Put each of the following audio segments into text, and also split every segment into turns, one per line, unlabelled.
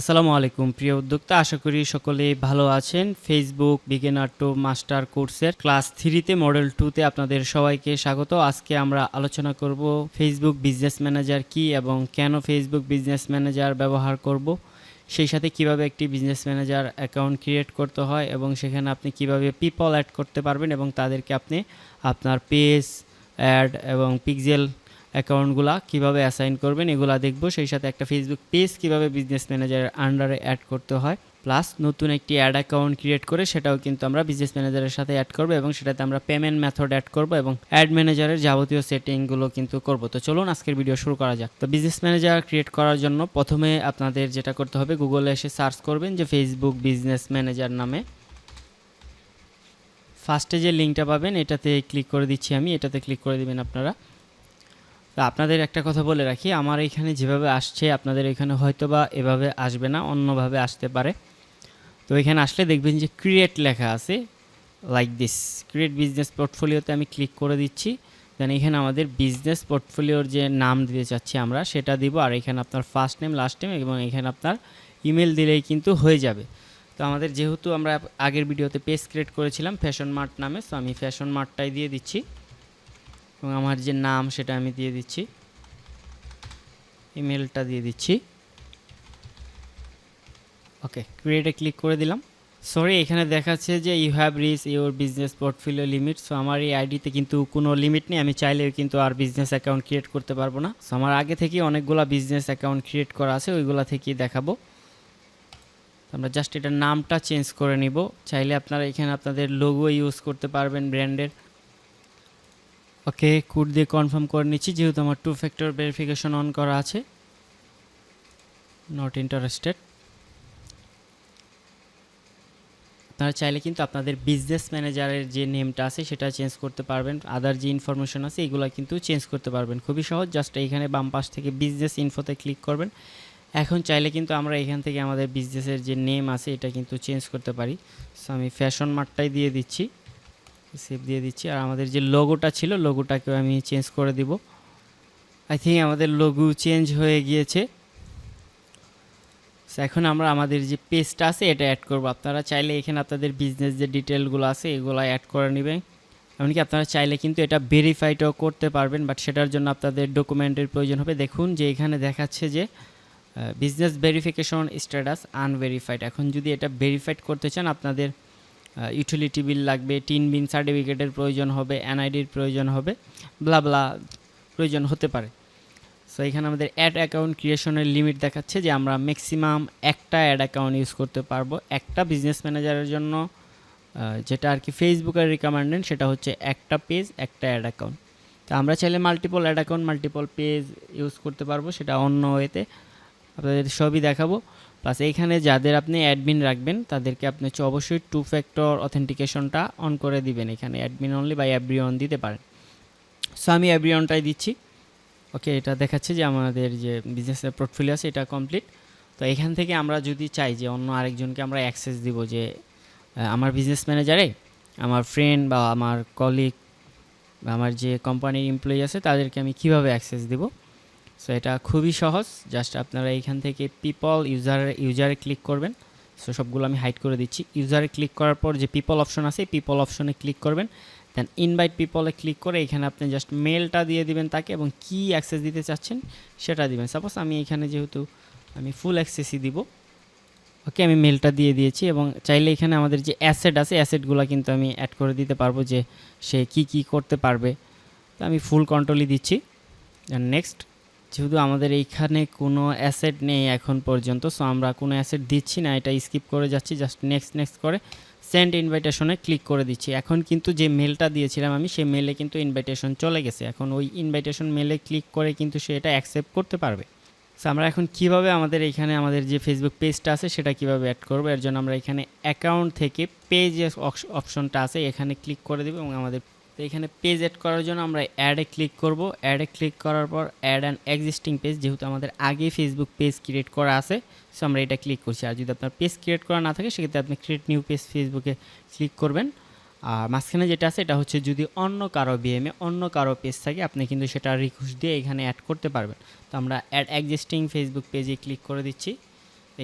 আসসালামু আলাইকুম, প্রিয় উদ্যোক্তা। আশা করি সকলেই ভালো আছেন। ফেসবুক বিগিনার টু মাস্টার কোর্সের ক্লাস থ্রিতে মডেল টুতে আপনাদের সবাইকে স্বাগত। আজকে আমরা আলোচনা করব ফেসবুক বিজনেস ম্যানেজার কি এবং কেন ফেসবুক বিজনেস ম্যানেজার ব্যবহার করব, সেই সাথে কীভাবে একটি বিজনেস ম্যানেজার অ্যাকাউন্ট ক্রিয়েট করতে হয় এবং সেখানে আপনি কীভাবে পিপল অ্যাড করতে পারবেন এবং তাদেরকে আপনি আপনার পেজ অ্যাড এবং পিক্সেল অ্যাকাউন্টগুলা কীভাবে অ্যাসাইন করবেন এগুলা দেখব। সেই সাথে একটা ফেসবুক পেজ কীভাবে বিজনেস ম্যানেজারের আন্ডারে অ্যাড করতে হয়। প্লাস নতুন একটি অ্যাড অ্যাকাউন্ট ক্রিয়েট করে সেটাও কিন্তু আমরা বিজনেস ম্যানেজারের সাথে অ্যাড করব এবং সেটাতে আমরা পেমেন্ট মেথড অ্যাড করব এবং অ্যাড ম্যানেজারের যাবতীয় সেটিংগুলো কিন্তু করব। তো চলুন আজকের ভিডিও শুরু করা যাক। তো বিজনেস ম্যানেজার ক্রিয়েট করার জন্য প্রথমে আপনাদের যেটা করতে হবে গুগলে এসে সার্চ করবেন যে ফেসবুক বিজনেস ম্যানেজার নামে। ফার্স্টে যে লিঙ্কটা পাবেন, এটাতে ক্লিক করে দিচ্ছি আমি, এটাতে ক্লিক করে দিবেন আপনারা। আপনাদের একটা কথা বলে রাখি, আমার এখানে যেভাবে আসছে, আপনাদের এখানে হয়তো বা এভাবে আসবে না, অন্যভাবে আসতে পারে। তো এখানে আসলে দেখবেন যে ক্রিয়েট লেখা আছে লাইক দিস ক্রিয়েট বিজনেস পোর্টফোলিওতে আমি ক্লিক করে দিচ্ছি। দেন এখানে আমাদের বিজনেস পোর্টফোলিওর যে নাম দিতে চাচ্ছি আমরা, সেটা দিব, আর এখানে আপনার ফার্স্ট নেম লাস্ট নেম এবং এখানে আপনার ইমেল দিলেই কিন্তু হয়ে যাবে। তো আমাদের যেহেতু আমরা আগের ভিডিওতে পেজ ক্রিয়েট করেছিলাম ফ্যাশন মার্ট নামে সো আমি ফ্যাশন মার্টটাই দিয়ে দিচ্ছি। এবং আমার যে নাম সেটা আমি দিয়ে দিচ্ছি। ইমেলটা দিয়ে দিচ্ছি। ওকে ক্রিয়েটে ক্লিক করে দিলাম। সরি এখানে দেখাচ্ছে যে you have reach your business portfolio limit so আমার এই আইডিতে কিন্তু কোনো লিমিট নেই। আমি চাইলেও কিন্তু আর বিজনেস অ্যাকাউন্ট ক্রিয়েট করতে পারব না। সো আমার আগে থেকে অনেকগুলো বিজনেস অ্যাকাউন্ট ক্রিয়েট করা আছে, ওইগুলা থেকেই দেখাবো। আমরা জাস্ট এটার নামটা চেঞ্জ করে নিব। চাইলে আপনারা এখানে আপনাদের লোগো ইউজ করতে পারবেন ব্র্যান্ডের ওকে কোড দিয়ে কনফার্ম করে নিচ্ছি, যেহেতু আমার টু ফ্যাক্টর ভেরিফিকেশন অন করা আছে। নট ইন্টারেস্টেড আপনারা চাইলে কিন্তু আপনাদের বিজনেস ম্যানেজারের যে নেমটা আছে, সেটা চেঞ্জ করতে পারবেন। আদার যে ইনফরমেশন আছে, এগুলো কিন্তু চেঞ্জ করতে পারবেন। খুবই সহজ জাস্ট এইখানে বাম পাশ থেকে বিজনেস ইনফোতে ক্লিক করবেন। এখন চাইলে কিন্তু আমরা এখান থেকে আমাদের বিজনেসের যে নেম আছে, এটা কিন্তু চেঞ্জ করতে পারি। সো আমি ফ্যাশন মার্টটাই দিয়ে দিচ্ছি। সেভ দিয়ে দিচ্ছি। আর আমাদের যে লোগোটা ছিল লোগোটাকেও আমি চেঞ্জ করে দিব। আই থিঙ্ক আমাদের লোগো চেঞ্জ হয়ে গিয়েছে। এখন আমরা আমাদের যে পেজটা আছে, এটা অ্যাড করব। আপনারা চাইলে এখানে আপনাদের বিজনেস যে ডিটেলগুলো আছে, এগুলো অ্যাড করে নেবেন। এমনকি আপনারা চাইলে কিন্তু এটা ভেরিফাইডও করতে পারবেন বাট সেটার জন্য আপনাদের ডকুমেন্টের প্রয়োজন হবে। দেখুন যে এখানে দেখাচ্ছে যে বিজনেস ভেরিফিকেশন স্ট্যাটাস আনভেরিফাইড এখন যদি এটা ভেরিফাইড করতে চান, আপনাদের ইউটিলিটি বিল লাগবে টিন বিন সার্টিফিকেটের প্রয়োজন হবে এনআইডির প্রয়োজন হবে ব্লা ব্লা প্রয়োজন হতে পারে। সো এখানে আমাদের অ্যাড অ্যাকাউন্ট ক্রিয়েশনের লিমিট দেখাচ্ছে যে আমরা ম্যাক্সিমাম একটা অ্যাড অ্যাকাউন্ট ইউজ করতে পারব। একটা বিজনেস ম্যানেজারের জন্য যেটা আর কি ফেসবুকের রিকমেন্ডেড সেটা হচ্ছে একটা পেজ একটা অ্যাড অ্যাকাউন্ট তো আমরা চাইলে multiple ad account multiple page use করতে পারব, সেটা অন্য ওয়েতে আপনাদের সবই দেখাবো। প্লাস এইখানে যাদের আপনি অ্যাডমিন রাখবেন, তাদেরকে আপনি হচ্ছে অবশ্যই টু ফ্যাক্টর অথেন্টিকেশনটা অন করে দিবেন এখানে। অ্যাডমিন অনলি বা অ্যাব্রিয়ন দিতে পারেন। সো আমি অ্যাব্রিয়নটাই দিচ্ছি। ওকে এটা দেখাচ্ছে যে আমাদের যে বিজনেসের পোর্টফোলিও আছে, এটা কমপ্লিট তো এখান থেকে আমরা যদি চাই যে অন্য আরেকজনকে আমরা অ্যাক্সেস দিব যে আমার বিজনেস ম্যানেজারে আমার ফ্রেন্ড বা আমার কলিগ বা আমার যে কোম্পানির এমপ্লয়ি আছে, তাদেরকে আমি কীভাবে অ্যাক্সেস দিব? সো এটা খুবই সহজ। জাস্ট আপনারা এইখান থেকে পিপল ইউজার ইউজারে ক্লিক করবেন। সো সবগুলো আমি হাইড করে দিচ্ছি। ইউজারে ক্লিক করার পর যে পিপল অপশন আছে পিপল অপশনে ক্লিক করবেন। দেন ইনভাইট পিপলে ক্লিক করে এখানে আপনি জাস্ট মেলটা দিয়ে দিবেন তাকে এবং কি অ্যাক্সেস দিতে চাচ্ছেন সেটা দিবেন। সাপোজ আমি এখানে যেহেতু আমি ফুল অ্যাক্সেসই দিব ওকে আমি মেলটা দিয়ে দিয়েছি এবং চাইলে এখানে আমাদের যে অ্যাসেট আছে অ্যাসেটগুলো কিন্তু আমি অ্যাড করে দিতে পারব যে সে কি কি করতে পারবে। তো আমি ফুল কন্ট্রোলই দিচ্ছি। দেন নেক্সট যেহেতু আমাদের এইখানে কোনো অ্যাসেট নেই এখন পর্যন্ত সো আমরা কোনো অ্যাসেট দিচ্ছি না, এটা স্কিপ করে যাচ্ছি জাস্ট নেক্সট নেক্সট করে সেন্ড ইনভাইটেশনে ক্লিক করে দিচ্ছি। এখন কিন্তু যে মেলটা দিয়েছিলাম আমি, সেই মেলে কিন্তু ইনভাইটেশন চলে গেছে। এখন ওই ইনভাইটেশন মেলে ক্লিক করে কিন্তু সে এটা অ্যাকসেপ্ট করতে পারবে। সো আমরা এখন কীভাবে আমাদের এখানে আমাদের যে ফেসবুক পেজটা আছে, সেটা কীভাবে অ্যাড করব? এর জন্য আমরা এখানে অ্যাকাউন্ট থেকে পেজ অপশনটা আছে, এখানে ক্লিক করে দেবো এবং আমাদের তো এখানে পেজ অ্যাড করার জন্য আমরা অ্যাডে ক্লিক করব। অ্যাডে ক্লিক করার পর অ্যাড অ্যান্ড এক্সিস্টিং পেজ যেহেতু আমাদের আগে ফেসবুক পেজ ক্রিয়েট করা আছে সো আমরা এটা ক্লিক করছি। আর যদি আপনার পেজ ক্রিয়েট করা না থাকে, সেক্ষেত্রে আপনি ক্রিয়েট নিউ পেজ ফেসবুকে ক্লিক করবেন। আর মাঝখানে যেটা আছে, এটা হচ্ছে যদি অন্য কারও বিএমে অন্য কারও পেজ থাকে, আপনি কিন্তু সেটা রিকোয়েস্ট দিয়ে এখানে অ্যাড করতে পারবেন। তো আমরা অ্যাড এক্সিস্টিং ফেসবুক পেজে ক্লিক করে দিচ্ছি।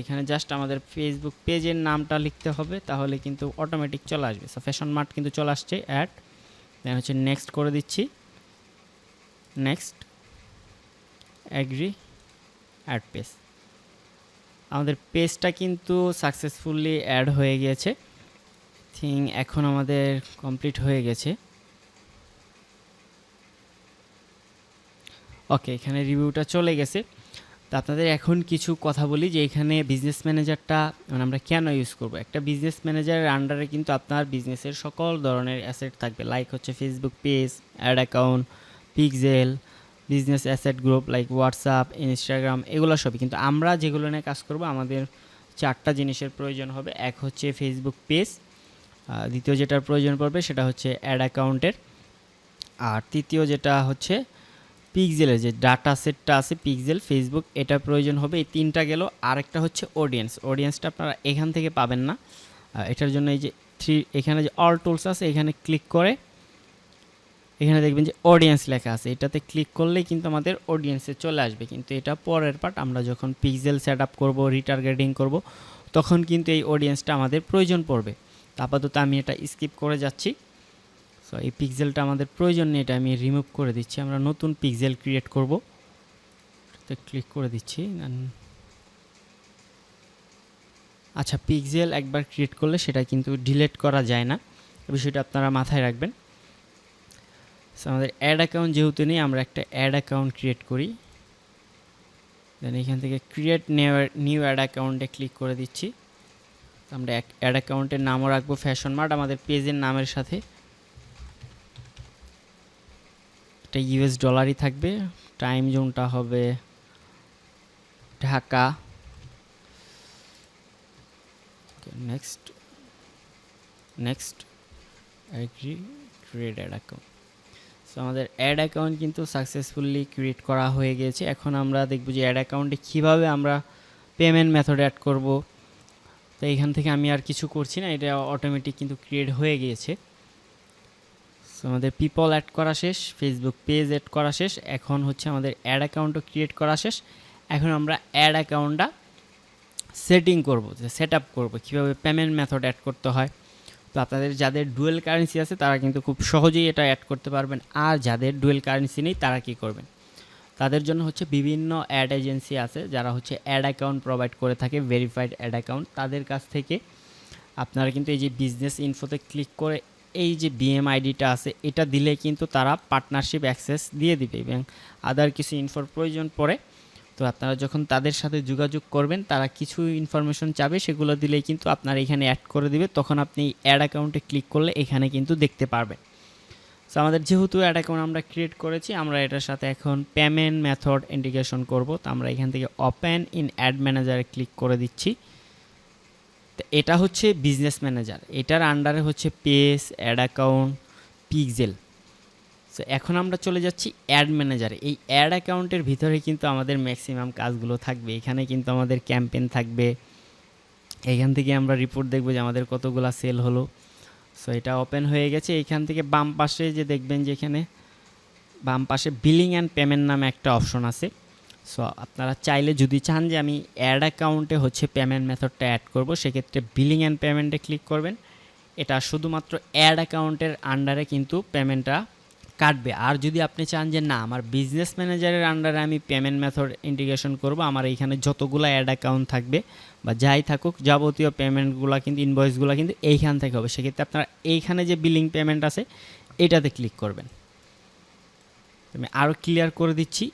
এখানে জাস্ট আমাদের ফেসবুক পেজের নামটা লিখতে হবে, তাহলে কিন্তু অটোমেটিক চলে আসবে। সো ফ্যাশন মার্ট কিন্তু চলে আসছে অ্যাড দেন হচ্ছে নেক্সট করে দিচ্ছি। নেক্সট অ্যাগ্রি অ্যাড পেজ আমাদের পেজটা কিন্তু সাকসেসফুলি অ্যাড হয়ে গিয়েছে। থিং এখন আমাদের কমপ্লিট হয়ে গেছে। ওকে এখানে রিভিউটা চলে গেছে। তো আপনাদের এখন কিছু কথা বলি যে এখানে বিজনেস ম্যানেজারটা মানে আমরা কেন ইউজ করব? একটা বিজনেস ম্যানেজারের আন্ডারে কিন্তু আপনার বিজনেসের সকল ধরনের অ্যাসেট থাকবে। লাইক হচ্ছে Facebook page ad account pixel business asset group like WhatsApp Instagram এগুলো সবই। কিন্তু আমরা যেগুলো নিয়ে কাজ করব, আমাদের চারটা জিনিসের প্রয়োজন হবে। এক হচ্ছে ফেসবুক পেজ দ্বিতীয় যেটার প্রয়োজন পড়বে সেটা হচ্ছে অ্যাড অ্যাকাউন্টের আর তৃতীয় যেটা হচ্ছে পিকজেলের যে ডাটা সেটটা আছে পিকজেল ফেসবুক এটা প্রয়োজন হবে। এই তিনটা গেল। আরেকটা হচ্ছে অডিয়েন্স অডিয়েন্সটা আপনারা এখান থেকে পাবেন না। এটার জন্য এই যে থ্রি এখানে যে অল টুলস আছে, এখানে ক্লিক করে এখানে দেখবেন যে অডিয়েন্স লেখা আছে। এটাতে ক্লিক করলেই কিন্তু আমাদের অডিয়েন্সে চলে আসবে। কিন্তু এটা পরের পার্ট আমরা যখন পিকজেল সেট আপ করব রিটার্গেটিং করব, তখন কিন্তু এই অডিয়েন্সটা আমাদের প্রয়োজন পড়বে। আপাতত আমি এটা স্কিপ করে যাচ্ছি। সো এই পিক্সেলটা আমাদের প্রয়োজন নেই, এটা আমি রিমুভ করে দিচ্ছি। আমরা নতুন পিক্সেল ক্রিয়েট করব। তো ক্লিক করে দিচ্ছি। আচ্ছা পিক্সেল একবার ক্রিয়েট করলে সেটা কিন্তু ডিলিট করা যায় না। বিষয়টা আপনারা মাথায় রাখবেন। সো আমাদের অ্যাড অ্যাকাউন্ট যেহেতু নেই, আমরা একটা অ্যাড অ্যাকাউন্ট ক্রিয়েট করি। দেন এখান থেকে ক্রিয়েট নিউ অ্যাড অ্যাকাউন্টে ক্লিক করে দিচ্ছি। আমরা অ্যাড অ্যাকাউন্টের নামও রাখব ফ্যাশন মার্ট আমাদের পেজের নামের সাথে। এটা ইউএস ডলারই থাকবে। টাইম জোনটা হবে Dhaka. Next next agree create ad account so আমাদের অ্যাড অ্যাকাউন্ট কিন্তু সাকসেসফুলি ক্রিয়েট করা হয়ে গিয়েছে এখন আমরা দেখব যে অ্যাড অ্যাকাউন্টে কীভাবে আমরা পেমেন্ট মেথড অ্যাড করব। তো এখান থেকে আমি আর কিছু করছি না, এটা অটোমেটিক কিন্তু ক্রিয়েট হয়ে গিয়েছে সো আমাদের পিপল অ্যাড করা শেষ ফেসবুক পেজ অ্যাড করা শেষ, এখন হচ্ছে আমাদের অ্যাড অ্যাকাউন্টও ক্রিয়েট করা শেষ। এখন আমরা অ্যাড অ্যাকাউন্টটা সেটিং করব, যে সেট আপ করব, কীভাবে পেমেন্ট মেথড অ্যাড করতে হয়। তো আপনাদের যাদের ডুয়েল কারেন্সি আছে, তারা কিন্তু খুব সহজেই এটা অ্যাড করতে পারবেন, আর যাদের ডুয়েল কারেন্সি নেই, তারা কি করবেন? তাদের জন্য হচ্ছে বিভিন্ন অ্যাড এজেন্সি আছে, যারা হচ্ছে অ্যাড অ্যাকাউন্ট প্রোভাইড করে থাকে ভেরিফাইড অ্যাড অ্যাকাউন্ট তাদের কাছ থেকে আপনারা কিন্তু এই যে বিজনেস ইনফোতে ক্লিক করে এই যে বিএম আইডিটা আছে, এটা দিলে কিন্তু তারা পার্টনারশিপ অ্যাক্সেস দিয়ে দিবে এবং আদার কিছু ইনফোর প্রয়োজন পড়ে। তো আপনারা যখন তাদের সাথে যোগাযোগ করবেন, তারা কিছু ইনফরমেশন চাবে, সেগুলো দিলেই কিন্তু আপনার এখানে অ্যাড করে দিবে। তখন আপনি অ্যাড অ্যাকাউন্টে ক্লিক করলে এখানে কিন্তু দেখতে পারবেন। সো আমাদের যেহেতু অ্যাড অ্যাকাউন্ট আমরা ক্রিয়েট করেছি, আমরা এটার সাথে এখন পেমেন্ট মেথড ইন্টিগ্রেশন করব। তো আমরা এখান থেকে ওপেন ইন অ্যাড ম্যানেজারে ক্লিক করে দিচ্ছি। এটা হচ্ছে বিজনেস ম্যানেজার এটার আন্ডারে হচ্ছে pages ad account pixel so এখন আমরা চলে যাচ্ছি অ্যাড ম্যানেজারে এই অ্যাড অ্যাকাউন্টের ভিতরে কিন্তু আমাদের ম্যাক্সিমাম কাজগুলো থাকবে। এখানে কিন্তু আমাদের ক্যাম্পেন থাকবে। এখান থেকে আমরা রিপোর্ট দেখব যে আমাদের কতগুলা সেল হলো। সো এটা ওপেন হয়ে গেছে। এখান থেকে বাম পাশে যে দেখবেন যে এখানে বাম পাশে বিলিং অ্যান্ড পেমেন্ট নামে একটা অপশন আছে। সো আপনারা চাইলে যদি চান যে আমি অ্যাড অ্যাকাউন্টে হচ্ছে পেমেন্ট মেথডটা অ্যাড করব, সেক্ষেত্রে বিলিং অ্যান্ড পেমেন্টে ক্লিক করবেন। এটা শুধুমাত্র অ্যাড অ্যাকাউন্টের আন্ডারে কিন্তু পেমেন্টটা কাটবে। আর যদি আপনি চান যে না, আমার বিজনেস ম্যানেজারের আন্ডারে আমি পেমেন্ট মেথড ইন্টিগ্রেশন করব, আমার এইখানে যতগুলো অ্যাড অ্যাকাউন্ট থাকবে বা যাই থাকুক, যাবতীয় পেমেন্টগুলো কিন্তু ইনভয়েসগুলো কিন্তু এইখান থেকে হবে। সেক্ষেত্রে আপনারা এইখানে যে বিলিং পেমেন্ট আছে, এটাতে ক্লিক করবেন। আমি আরও ক্লিয়ার করে দিচ্ছি।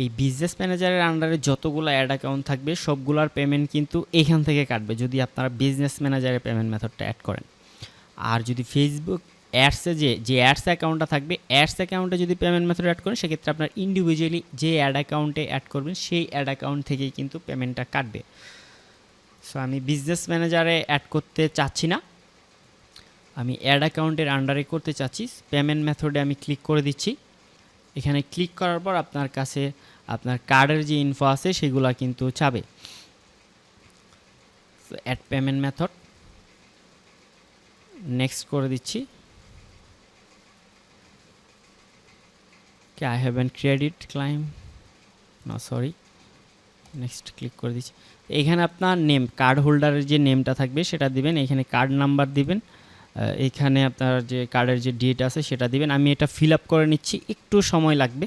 এই বিজনেস ম্যানেজারের আন্ডারে যতগুলো অ্যাড অ্যাকাউন্ট থাকবে, সবগুলোর পেমেন্ট কিন্তু এখান থেকে কাটবে যদি আপনারা বিজনেস ম্যানেজারের পেমেন্ট মেথডটা অ্যাড করেন। আর যদি ফেসবুক অ্যাডসে যে যে অ্যাডস অ্যাকাউন্টটা থাকবে অ্যাডস অ্যাকাউন্টে যদি পেমেন্ট মেথড অ্যাড করেন, সেক্ষেত্রে আপনার ইন্ডিভিজুয়ালি যে অ্যাড অ্যাকাউন্টে অ্যাড করবেন, সেই অ্যাড অ্যাকাউন্ট থেকেই কিন্তু পেমেন্টটা কাটবে। সো আমি বিজনেস ম্যানেজারে অ্যাড করতে চাচ্ছি না। আমি অ্যাড অ্যাকাউন্টের আন্ডারে করতে চাচ্ছি। পেমেন্ট মেথডে আমি ক্লিক করে দিচ্ছি। এখানে ক্লিক করার পর আপনার কাছে আপনার কার্ডের যে ইনফো আছে সেগুলো কিন্তু চাবে। অ্যাড পেমেন্ট মেথড নেক্সট করে দিচ্ছি। Okay, I haven't credit claim না সরি নেক্সট ক্লিক করে দিচ্ছি। এখানে আপনার নেম কার্ড হোল্ডারের যে নেমটা থাকবে সেটা দিবেন। এখানে কার্ড নাম্বার দিবেন। এখানে আপনার যে কার্ডের যে ডেট আছে সেটা দিবেন। আমি এটা ফিল আপ করে নিচ্ছি, একটু সময় লাগবে।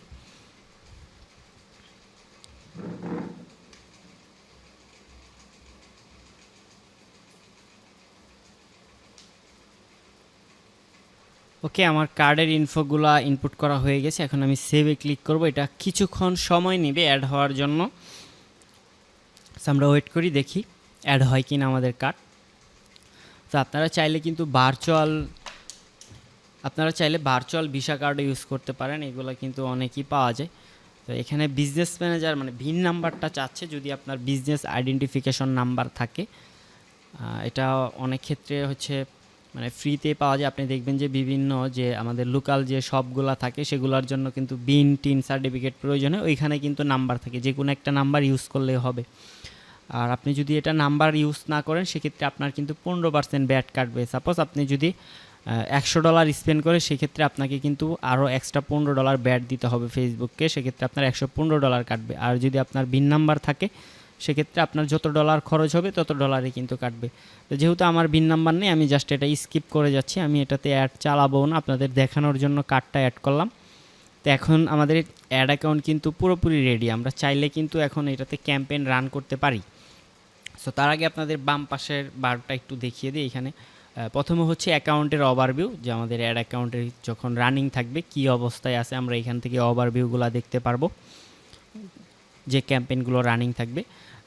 ওকে আমার কার্ডের ইনফোগুলা ইনপুট করা হয়ে গেছে। এখন আমি সেভে ক্লিক করব। এটা কিছুক্ষণ সময় নেবে অ্যাড হওয়ার জন্য। আমরা ওয়েট করি, দেখি অ্যাড হয় কি না আমাদের কার্ড তো আপনারা চাইলে কিন্তু ভার্চুয়াল আপনারা চাইলে ভার্চুয়াল ভিসা কার্ড ইউজ করতে পারেন, এগুলো কিন্তু অনেকই পাওয়া যায়। তো এখানে বিজনেস ম্যানেজার মানে ভিন নাম্বারটা চাচ্ছে যদি আপনার বিজনেস আইডেন্টিফিকেশন নাম্বার থাকে। এটা অনেক ক্ষেত্রে হচ্ছে মানে ফ্রিতে পাওয়া যায়। আপনি দেখবেন যে বিভিন্ন যে আমাদের লোকাল যে শপগুলো থাকে, সেগুলোর জন্য কিন্তু বিন টিন সার্টিফিকেট প্রয়োজন হয় ওইখানে কিন্তু নাম্বার থাকে। যে কোনো একটা নাম্বার ইউজ করলেই হবে। আর আপনি যদি এটা নাম্বার ইউজ না করেন, সেক্ষেত্রে আপনার কিন্তু পনেরো পার্সেন্ট ব্যাট কাটবে। সাপোজ আপনি যদি একশো ডলার স্পেন্ড করে, সেক্ষেত্রে আপনাকে কিন্তু আরও এক্সট্রা পনেরো ডলার ব্যাট দিতে হবে ফেসবুককে সেক্ষেত্রে আপনার একশো পনেরো ডলার কাটবে। আর যদি আপনার বিন নাম্বার থাকে, সেক্ষেত্রে আপনার যত ডলার খরচ হবে, তত ডলারই কিন্তু কাটবে। তো যেহেতু আমার বিন নাম্বার নেই, আমি জাস্ট এটা স্কিপ করে যাচ্ছি। আমি এটাতে অ্যাড চালাবো না। আপনাদের দেখানোর জন্য কার্ডটা অ্যাড করলাম। তো এখন আমাদের অ্যাড অ্যাকাউন্ট কিন্তু পুরোপুরি রেডি আমরা চাইলে কিন্তু এখন এটাতে ক্যাম্পেইন রান করতে পারি। সো তার আগে আপনাদের বাম পাশের বারটা একটু দেখিয়ে দিই এখানে। প্রথমে হচ্ছে অ্যাকাউন্টের ওভারভিউ যে আমাদের অ্যাড অ্যাকাউন্টের যখন রানিং থাকবে, কি অবস্থায় আছে আমরা এখান থেকে ওভারভিউগুলো দেখতে পারব, যে ক্যাম্পেইনগুলো রানিং থাকবে।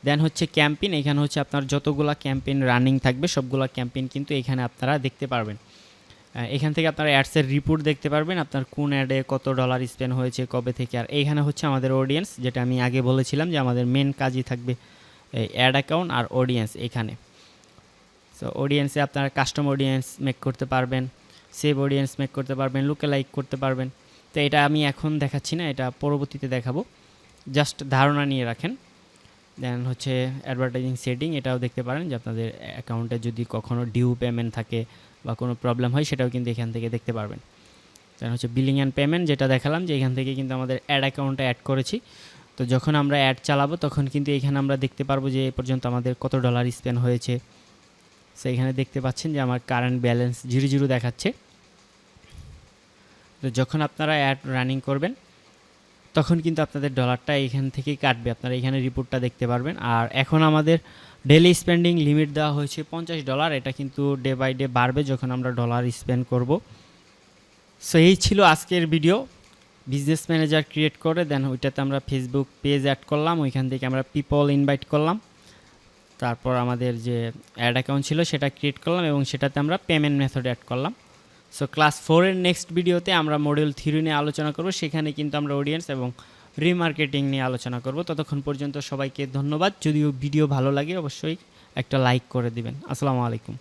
দেন হচ্ছে ক্যাম্পেইন এখানে হচ্ছে আপনার যতগুলো ক্যাম্পেইন রানিং থাকবে, সবগুলো ক্যাম্পেইন কিন্তু এখানে আপনারা দেখতে পারবেন। এখান থেকে আপনারা অ্যাডসের রিপোর্ট দেখতে পারবেন, আপনার কোন অ্যাডে কত ডলার স্পেন্ড হয়েছে, কবে থেকে। আর এইখানে হচ্ছে আমাদের অডিয়েন্স যেটা আমি আগে বলেছিলাম যে আমাদের মেন কাজই থাকবে এই অ্যাড অ্যাকাউন্ট আর অডিয়েন্স এখানে। সো অডিয়েন্সে আপনারা কাস্টম অডিয়েন্স মেক করতে পারবেন সেভ অডিয়েন্স মেক করতে পারবেন লুকে লাইক করতে পারবেন। তো এটা আমি এখন দেখাচ্ছি না, এটা পরবর্তীতে দেখাবো। জাস্ট ধারণা নিয়ে রাখেন। দেন হচ্ছে অ্যাডভার্টাইজিং সেটিং এটাও দেখতে পারেন যে আপনাদের অ্যাকাউন্টে যদি কখনো ডিউ পেমেন্ট থাকে বা কোনো প্রবলেম হয়, সেটাও কিন্তু এখান থেকে দেখতে পারবেন। দেন হচ্ছে বিলিং অ্যান্ড পেমেন্ট যেটা দেখালাম যে এখান থেকে কিন্তু আমাদের অ্যাড অ্যাকাউন্টে অ্যাড করেছি। তো যখন আমরা অ্যাড চালাবো, তখন কিন্তু এখানে আমরা দেখতে পারব যে এ পর্যন্ত আমাদের কত ডলার স্পেন্ড হয়েছে। সো এখানে দেখতে পাচ্ছেন যে আমার কারেন্ট ব্যালেন্স জিরো জিরো দেখাচ্ছে। তো যখন আপনারা অ্যাড রানিং করবেন, তখন কিন্তু আপনাদের ডলারটা এখান থেকেই কাটবে। আপনারা এখানে রিপোর্টটা দেখতে পারবেন। আর এখন আমাদের ডেলি স্পেন্ডিং লিমিট দেওয়া হয়েছে পঞ্চাশ ডলার এটা কিন্তু ডে বাই ডে বাড়বে যখন আমরা ডলার স্পেন্ড করব। সো এই ছিল আজকের ভিডিও বিজনেস ম্যানেজার ক্রিয়েট করে দেন ওইটাতে আমরা ফেসবুক পেজ অ্যাড করলাম, ওইখান থেকে আমরা পিপল ইনভাইট করলাম। তারপর আমাদের যে অ্যাড অ্যাকাউন্ট ছিল সেটা ক্রিয়েট করলাম এবং সেটাতে আমরা পেমেন্ট মেথড অ্যাড করলাম। সো ক্লাস ফোরের নেক্সট ভিডিওতে আমরা মডিউল থ্রি নিয়ে আলোচনা করব, সেখানে কিন্তু আমরা অডিয়েন্স এবং রিমার্কেটিং নিয়ে আলোচনা করব। ততক্ষণ পর্যন্ত সবাইকে ধন্যবাদ। যদিও ভিডিও ভালো লাগে, অবশ্যই একটা লাইক করে দিবেন। আসসালামু আলাইকুম।